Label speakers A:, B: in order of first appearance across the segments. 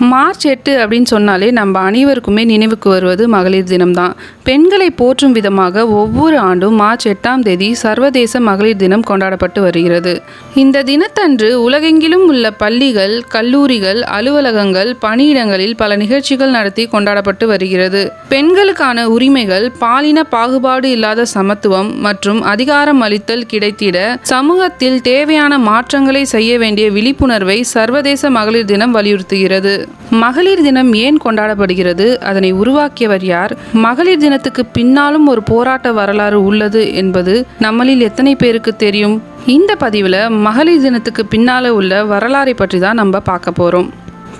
A: March எட்டு அப்படின்னு சொன்னாலே நம்ம அனைவருக்குமே நினைவுக்கு வருவது மகளிர் தினம்தான். பெண்களை போற்றும் விதமாக ஒவ்வொரு ஆண்டும் மார்ச் எட்டாம் தேதி சர்வதேச மகளிர் தினம் கொண்டாடப்பட்டு வருகிறது. இந்த தினத்தன்று உலகெங்கிலும் உள்ள பள்ளிகள் கல்லூரிகள் அலுவலகங்கள் பணியிடங்களில் பல நிகழ்ச்சிகள் நடத்தி கொண்டாடப்பட்டு வருகிறது. பெண்களுக்கான உரிமைகள் பாலின பாகுபாடு இல்லாத சமத்துவம் மற்றும் அதிகாரம் அளித்தல் கிடைத்திட சமூகத்தில் தேவையான மாற்றங்களை செய்ய வேண்டிய விழிப்புணர்வை சர்வதேச மகளிர் தினம் வலியுறுத்துகிறது. மகளிர் தினம் ஏன் கொண்டாடப்படுகிறது? அதனை உருவாக்கியவர் யார்? மகளிர் தினத்துக்கு பின்னாலும் ஒரு போராட்ட வரலாறு உள்ளது என்பது நம்மளில் எத்தனை பேருக்கு தெரியும்? இந்த பதிவில் மகளிர் தினத்துக்கு பின்னால உள்ள வரலாறை பற்றி தான் நம்ம பார்க்க போகிறோம்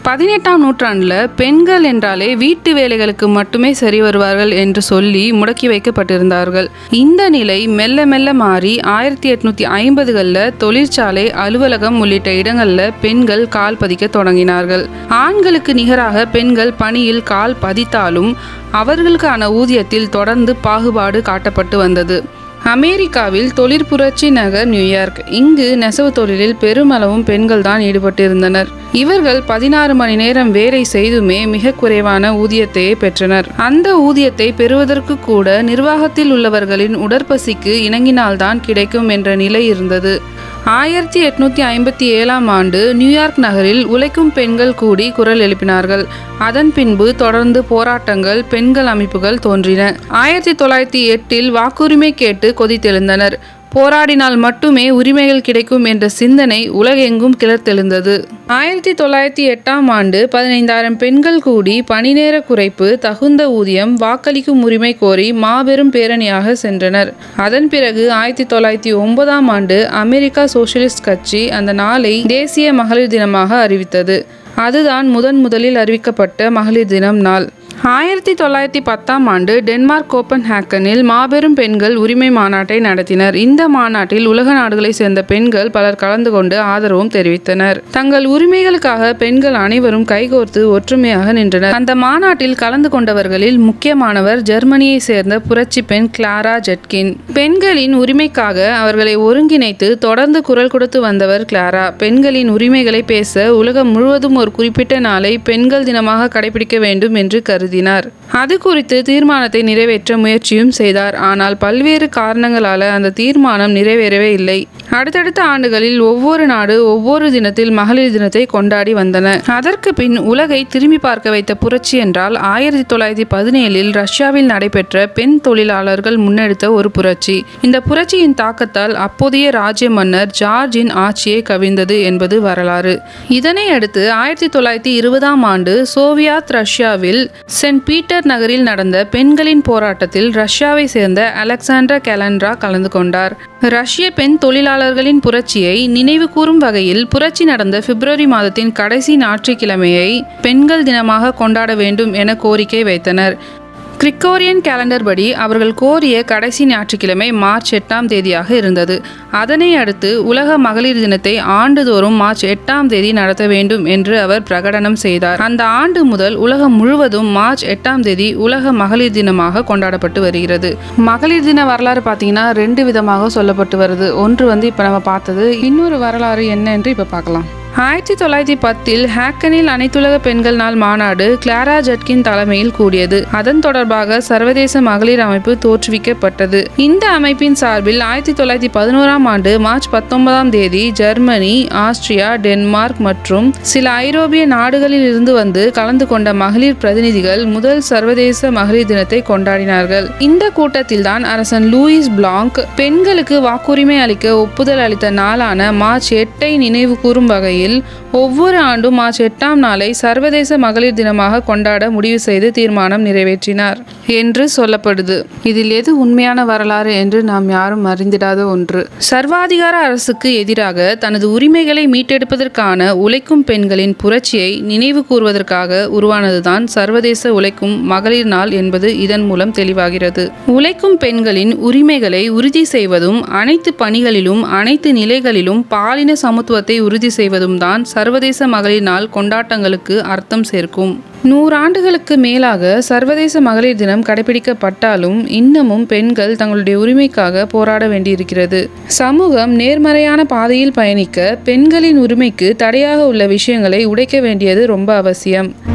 A: பதினெட்டாம் நூற்றாண்டில் பெண்கள் என்றாலே வீட்டு வேலைகளுக்கு மட்டுமே சரி வருவார்கள் என்று சொல்லி முடக்கி வைக்கப்பட்டிருந்தார்கள். இந்த நிலை மெல்ல மெல்ல மாறி ஆயிரத்தி எட்நூத்தி ஐம்பதுகளில் தொழிற்சாலை அலுவலகம் உள்ளிட்ட இடங்களில் பெண்கள் கால் பதிக்க தொடங்கினார்கள். ஆண்களுக்கு நிகராக பெண்கள் பணியில் கால் பதித்தாலும் அவர்களுக்கான ஊதியத்தில் தொடர்ந்து பாகுபாடு காட்டப்பட்டு வந்தது. அமெரிக்காவில் தொழிற்புரட்சி நகர் நியூயார்க். இங்கு நெசவு தொழிலில் பெருமளவும் பெண்கள் தான் ஈடுபட்டிருந்தனர். இவர்கள் பதினாறு மணி நேரம் வேலை செய்துமே மிக குறைவான ஊதியத்தையே பெற்றனர். அந்த ஊதியத்தை பெறுவதற்கு கூட நிர்வாகத்தில் உள்ளவர்களின் உடற்பசிக்கு இணங்கினால்தான் கிடைக்கும் என்ற நிலை இருந்தது. ஆயிரத்தி எட்நூத்தி ஐம்பத்தி ஏழாம் ஆண்டு நியூயார்க் நகரில் உழைக்கும் பெண்கள் கூடி குரல் எழுப்பினார்கள். அதன் பின்பு தொடர்ந்து போராட்டங்கள் பெண்கள் அமைப்புகள் தோன்றின. ஆயிரத்தி தொள்ளாயிரத்தி எட்டில் வாக்குரிமை கேட்டு கொதித்தெழுந்தனர். போராடினால் மட்டுமே உரிமைகள் கிடைக்கும் என்ற சிந்தனை உலகெங்கும் கிளர்த்தெழுந்தது. ஆயிரத்தி தொள்ளாயிரத்தி எட்டாம் ஆண்டு பதினைந்தாயிரம் பெண்கள் கூடி பணிநேர குறைப்பு தகுந்த ஊதியம் வாக்களிக்கும் உரிமை கோரி மாபெரும் பேரணியாக சென்றனர். அதன் பிறகு ஆயிரத்தி தொள்ளாயிரத்தி ஒன்பதாம் ஆண்டு அமெரிக்கா சோசியலிஸ்ட் கட்சி அந்த நாளை தேசிய மகளிர் தினமாக அறிவித்தது. அதுதான் முதன் முதலில் அறிவிக்கப்பட்ட மகளிர் தினம் நாள். ஆயிரத்தி தொள்ளாயிரத்தி பத்தாம் ஆண்டு டென்மார்க் கோப்பன் ஹேக்கனில் மாபெரும் பெண்கள் உரிமை மாநாட்டை நடத்தினர். இந்த மாநாட்டில் உலக நாடுகளைச் சேர்ந்த பெண்கள் பலர் கலந்து கொண்டு ஆதரவும் தெரிவித்தனர். தங்கள் உரிமைகளுக்காக பெண்கள் அனைவரும் கைகோர்த்து ஒற்றுமையாக நின்றனர். அந்த மாநாட்டில் கலந்து கொண்டவர்களில் முக்கியமானவர் ஜெர்மனியை சேர்ந்த புரட்சி பெண் கிளாரா ஜெட்கின். பெண்களின் உரிமைக்காக அவர்களை ஒருங்கிணைத்து தொடர்ந்து குரல் கொடுத்து வந்தவர் கிளாரா. பெண்களின் உரிமைகளை பேச உலகம் முழுவதும் ஒரு குறிப்பிட்ட நாளை பெண்கள் தினமாக கடைபிடிக்க வேண்டும் என்று கருதினார். அது குறித்து தீர்மானத்தை நிறைவேற்ற முயற்சியும் செய்தார். ஆனால் பல்வேறு காரணங்களால் அந்த தீர்மானம் நிறைவேறவே இல்லை. அடுத்தடுத்த ஆண்டுகளில் ஒவ்வொரு நாடு ஒவ்வொரு தினத்தில் மகளிர் தினத்தை கொண்டாடி வந்தன. அதற்கு பின் உலகை திரும்பி பார்க்க வைத்த புரட்சி என்றால் ஆயிரத்தி தொள்ளாயிரத்தி பதினேழில் ரஷ்யாவில் நடைபெற்ற பெண் தொழிலாளர்கள் முன்னெடுத்த ஒரு புரட்சி. இந்த புரட்சியின் தாக்கத்தால் அப்போதைய ராஜ்ய மன்னர் ஜார்ஜின் ஆட்சியை கவிழ்ந்தது என்பது வரலாறு. இதனை அடுத்து ஆயிரத்தி தொள்ளாயிரத்தி இருபதாம் ஆண்டு சோவியத் ரஷ்யாவில் சென்ட் பீட்டர் நகரில் நடந்த பெண்களின் போராட்டத்தில் ரஷ்யாவை சேர்ந்த அலெக்சாண்டர் கேலண்ட்ரா கலந்து கொண்டார். ரஷ்ய பெண் தொழிலாளர் தொழிலாளர்களின் புரட்சியை நினைவு கூறும் வகையில் புரட்சி நடந்த பிப்ரவரி மாதத்தின் கடைசி ஞாயிற்றுக்கிழமையை பெண்கள் தினமாக கொண்டாட வேண்டும் என கோரிக்கை வைத்தனர். கிரிக்கோரியன் கேலண்டர் படி அவர்கள் கோரிய கடைசி ஞாயிற்றுக்கிழமை மார்ச் எட்டாம் தேதியாக இருந்தது. அதனை அடுத்து உலக மகளிர் தினத்தை ஆண்டுதோறும் மார்ச் எட்டாம் தேதி நடத்த வேண்டும் என்று அவர் பிரகடனம் செய்தார். அந்த ஆண்டு முதல் உலகம் முழுவதும் மார்ச் எட்டாம் தேதி உலக மகளிர் தினமாக கொண்டாடப்பட்டு வருகிறது. மகளிர் தின வரலாறு பார்த்தீங்கன்னா ரெண்டு விதமாக சொல்லப்பட்டு வருது. ஒன்று வந்து இப்போ நம்ம பார்த்தது இன்னொரு வரலாறு என்ன என்று இப்போ பார்க்கலாம். ஆயிரத்தி தொள்ளாயிரத்தி பத்தில் ஹேக்கனில் அனைத்துலக பெண்கள் நாள் மாநாடு கிளாரா ஜட்கின் தலைமையில் கூடியது. அதன் தொடர்பாக சர்வதேச மகளிர் அமைப்பு தோற்றுவிக்கப்பட்டது. இந்த அமைப்பின் சார்பில் ஆயிரத்தி தொள்ளாயிரத்தி பதினோராம் ஆண்டு மார்ச் பத்தொன்பதாம் தேதி ஜெர்மனி ஆஸ்திரியா டென்மார்க் மற்றும் சில ஐரோப்பிய நாடுகளில் இருந்து வந்து கலந்து கொண்ட மகளிர் பிரதிநிதிகள் முதல் சர்வதேச மகளிர் தினத்தை கொண்டாடினார்கள். இந்த கூட்டத்தில்தான் அரசன் லூயிஸ் பிளாங்க் பெண்களுக்கு வாக்குரிமை அளிக்க ஒப்புதல் அளித்த நாளான மார்ச் எட்டை நினைவு கூறும் வகையில் ஒவ்வொரு ஆண்டும் மார்ச் எட்டாம் நாளை சர்வதேச மகளிர் தினமாக கொண்டாட முடிவு செய்து தீர்மானம் நிறைவேற்றினார் என்று சொல்லப்படுது. இதில் எது உண்மையான வரலாறு என்று நாம் யாரும் அறிந்திடாத ஒன்று. சர்வாதிகார அரசுக்கு எதிராக தனது உரிமைகளை மீட்டெடுப்பதற்கான உழைக்கும் பெண்களின் புரட்சியை நினைவு கூறுவதற்காக உருவானதுதான் சர்வதேச உழைக்கும் மகளிர் நாள் என்பது இதன் மூலம் தெளிவாகிறது. உழைக்கும் பெண்களின் உரிமைகளை உறுதி செய்வதும் அனைத்து பணிகளிலும் அனைத்து நிலைகளிலும் பாலின சமத்துவத்தை உறுதி செய்வதும் தான் சர்வதேச மகளிர் நாள் கொண்டாட்டங்களுக்கு அர்த்தம் சேர்க்கும். நூறாண்டுகளுக்கு மேலாக சர்வதேச மகளிர் தினம் கடைபிடிக்கப்பட்டாலும் இன்னமும் பெண்கள் தங்களுடைய உரிமைக்காக போராட வேண்டியிருக்கிறது. சமூகம் நேர்மறையான பாதையில் பயணிக்க பெண்களின் உரிமைக்கு தடையாக உள்ள விஷயங்களை உடைக்க வேண்டியது ரொம்ப அவசியம்.